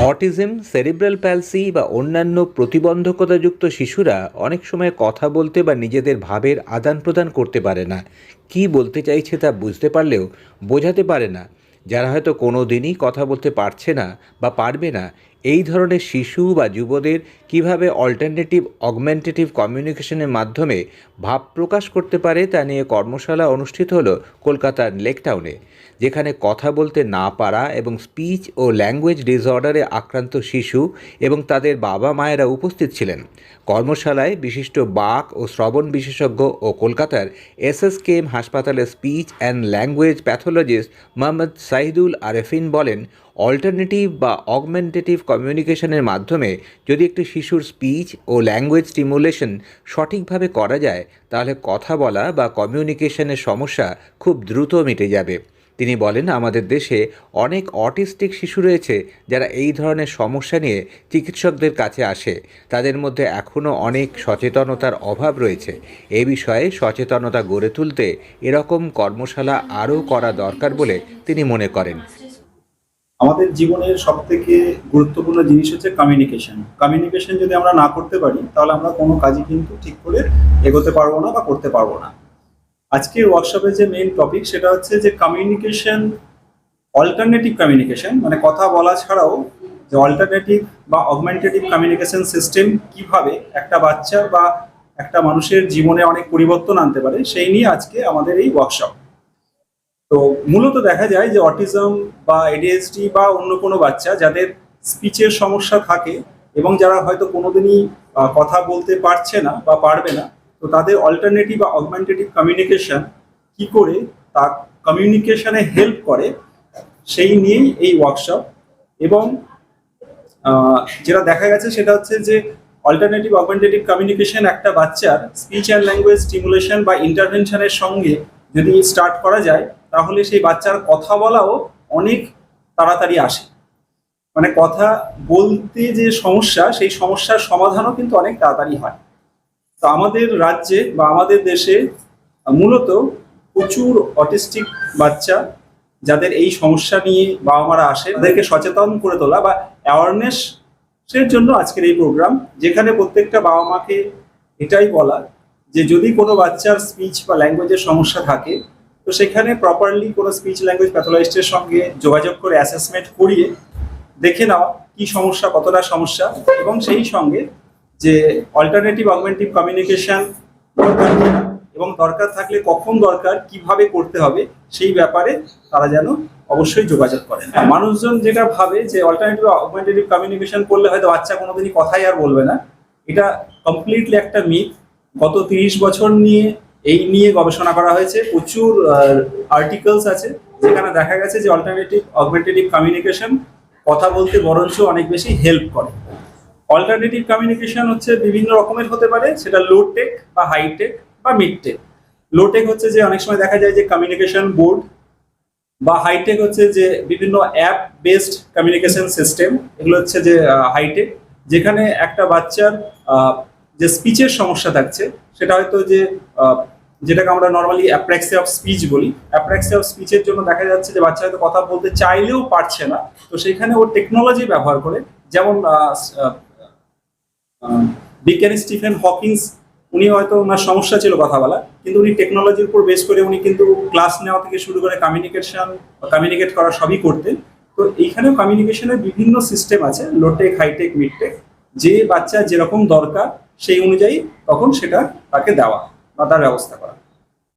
Autism, cerebral palsy বা অন্যান্য প্রতিবন্ধকতাযুক্ত শিশুরা অনেক সময় কথা বলতে বা নিজেদের ভাবের আদান প্রদান করতে পারে না। কি বলতে চাইছে তা বুঝতে পারলেও বোঝাতে পারে না। যারা হয়তো কোনো দিনই কথা বলতে পারছে না বা পারবে না এই ধরনের শিশু বা যুবদের কীভাবে অল্টারনেটিভ অগমেন্টেটিভ কমিউনিকেশনের মাধ্যমে ভাব প্রকাশ করতে পারে তা নিয়ে কর্মশালা অনুষ্ঠিত হলো কলকাতার লেকটাউনে যেখানে কথা বলতে না পারা এবং স্পিচ ও ল্যাঙ্গুয়েজ ডিসঅর্ডারে আক্রান্ত শিশু এবং তাদের বাবা মায়েরা উপস্থিত ছিলেন। কর্মশালায় বিশিষ্ট বাক ও শ্রবণ বিশেষজ্ঞ ও কলকাতার এসএসকেএম হাসপাতালের speech and language pathologist Mohammad Saidul Arefin বলেন অল্টারনেটিভ বা অগমেন্টেটিভ কমিউনিকেশনের মাধ্যমে যদি একটি শিশুর স্পিচ ও ল্যাঙ্গুয়েজ স্টিমুলেশন সঠিকভাবে করা যায়, তাহলে কথা বলা বা কমিউনিকেশনের সমস্যা খুব দ্রুত মিটে যাবে। তিনি বলেন, আমাদের দেশে অনেক অটিস্টিক শিশু রয়েছে যারা এই ধরনের সমস্যা নিয়ে চিকিৎসকদের কাছে আসে। তাদের মধ্যে এখনও অনেক সচেতনতার অভাব রয়েছে। এ বিষয়ে সচেতনতা গড়ে তুলতে এরকম কর্মশালা আরও করা দরকার বলে তিনি মনে করেন। আমাদের জীবনের সব থেকে গুরুত্বপূর্ণ জিনিস হচ্ছে কমিউনিকেশন কমিউনিকেশন যদি আমরা না করতে পারি, তাহলে আমরা কোনো কাজই কিন্তু ঠিক করে এগোতে পারব না বা করতে পারব না। আজকের ওয়ার্কশপের যে মেইন টপিক সেটা হচ্ছে যে কমিউনিকেশন অল্টারনেটিভ কমিউনিকেশন মানে কথা বলা ছাড়াও যে অল্টারনেটিভ বা অগমেন্টেটিভ কমিউনিকেশন সিস্টেম কীভাবে একটা বাচ্চা বা একটা মানুষের জীবনে অনেক পরিবর্তন আনতে পারে, সেই নিয়ে আজকে আমাদের এই ওয়ার্কশপ তো মূলত দেখা যায় যে অটিজম বা এডিএসডি বা অন্য কোনো বাচ্চা যাদের স্পিচের সমস্যা থাকে এবং যারা হয়তো কোনোদিনই কথা বলতে পারছে না বা পারবে না, তো তাদের অল্টারনেটিভ বা অগমেন্টেটিভ কমিউনিকেশন কি করে তা কমিউনিকেশনে হেল্প করে সেই নিয়েই এই ওয়ার্কশপ এবং যেটা দেখা গেছে সেটা হচ্ছে যে অল্টারনেটিভ অগমেন্টেটিভ কমিউনিকেশন একটা বাচ্চার স্পিচ অ্যান্ড ল্যাঙ্গুয়েজ স্টিমুলেশন বা ইন্টারভেনশনের সঙ্গে যদি স্টার্ট করা যায় তাহলে সেই বাচ্চার কথা বলাও অনেক তাড়াতাড়ি আসে। মানে কথা বলতে যে সমস্যা, সেই সমস্যার সমাধানও কিন্তু অনেক তাড়াতাড়ি হয়। তো আমাদের রাজ্যে বা আমাদের দেশে মূলত প্রচুর অটিস্টিক বাচ্চা যাদের এই সমস্যা নিয়ে বাবা মারা আসে, তাদেরকে সচেতন করে তোলা বা অ্যাওয়ারনেস এর জন্য আজকের এই প্রোগ্রাম যেখানে প্রত্যেকটা বাবা মাকে এটাই বলা যে যদি কোনো বাচ্চার স্পিচ বা ল্যাঙ্গুয়েজের সমস্যা থাকে তো সেখানে প্রপারলি কোনো স্পিচ ল্যাঙ্গুয়েজ প্যাথোলজিস্টের সঙ্গে যোগাযোগ করে অ্যাসেসমেন্ট করিয়ে দেখে নেওয়া কি সমস্যা, কতটা সমস্যা এবং সেই সঙ্গে যে অল্টারনেটিভ অগমেন্টিভ কমিউনিকেশন এবং দরকার থাকলে কখন দরকার, কীভাবে করতে হবে সেই ব্যাপারে তারা যেন অবশ্যই যোগাযোগ করেন। মানুষজন যেটা ভাবে যে অল্টারনেটিভ অগমেন্টেটিভ কমিউনিকেশন করলে হয়তো বাচ্চা কোনোদিনই কথাই আর বলবে না, এটা কমপ্লিটলি একটা মিথ গত তিরিশ বছর নিয়ে এই নিয়ে গবেষণা করা হয়েছে। প্রচুর আর্টিকেলস আছে, যেখানে দেখা গেছে যে অল্টারনেটিভ অগমেন্টেটিভ কমিউনিকেশন কথা বলতে বরঞ্চ অনেক বেশি হেল্প করে। অল্টারনেটিভ কমিউনিকেশন হচ্ছে বিভিন্ন রকমের হতে পারে, সেটা লো টেক বা হাই টেক বা মিড টেক লো টেক হচ্ছে যে অনেক সময় দেখা যায় যে কমিউনিকেশন বোর্ড বা হাইটেক হচ্ছে যে বিভিন্ন অ্যাপ বেসড কমিউনিকেশন সিস্টেম এগুলো হচ্ছে যে হাইটেক যেখানে একটা বাচ্চার যে স্পিচের সমস্যা থাকছে, সেটা হয়তো যে যেটাকে আমরা নর্মালি অ্যাপ্রাক্সিয়া অফ স্পিচ বলি। অ্যাপ্রাক্সিয়া অফ স্পিচের জন্য দেখা যাচ্ছে যে বাচ্চা হয়তো কথা বলতে চাইলেও পারছে না। তো সেখানে ও টেকনোলজি ব্যবহার করে, যেমন বিজ্ঞানী স্টিফেন হকিংস, উনি হয়তো ওনার সমস্যা ছিল কথা বলা কিন্তু উনি টেকনোলজির উপর বেস করে উনি কিন্তু ক্লাস নেওয়া থেকে শুরু করে কমিউনিকেশন কমিউনিকেট করা সবই করতেন। তো এইখানেও কমিউনিকেশনের বিভিন্ন সিস্টেম আছে লোটেক হাইটেক মিডটেক যে বাচ্চা যেরকম দরকার সেই অনুযায়ী তখন সেটা তাকে দেওয়া। বা তার ব্যবস্থা করা।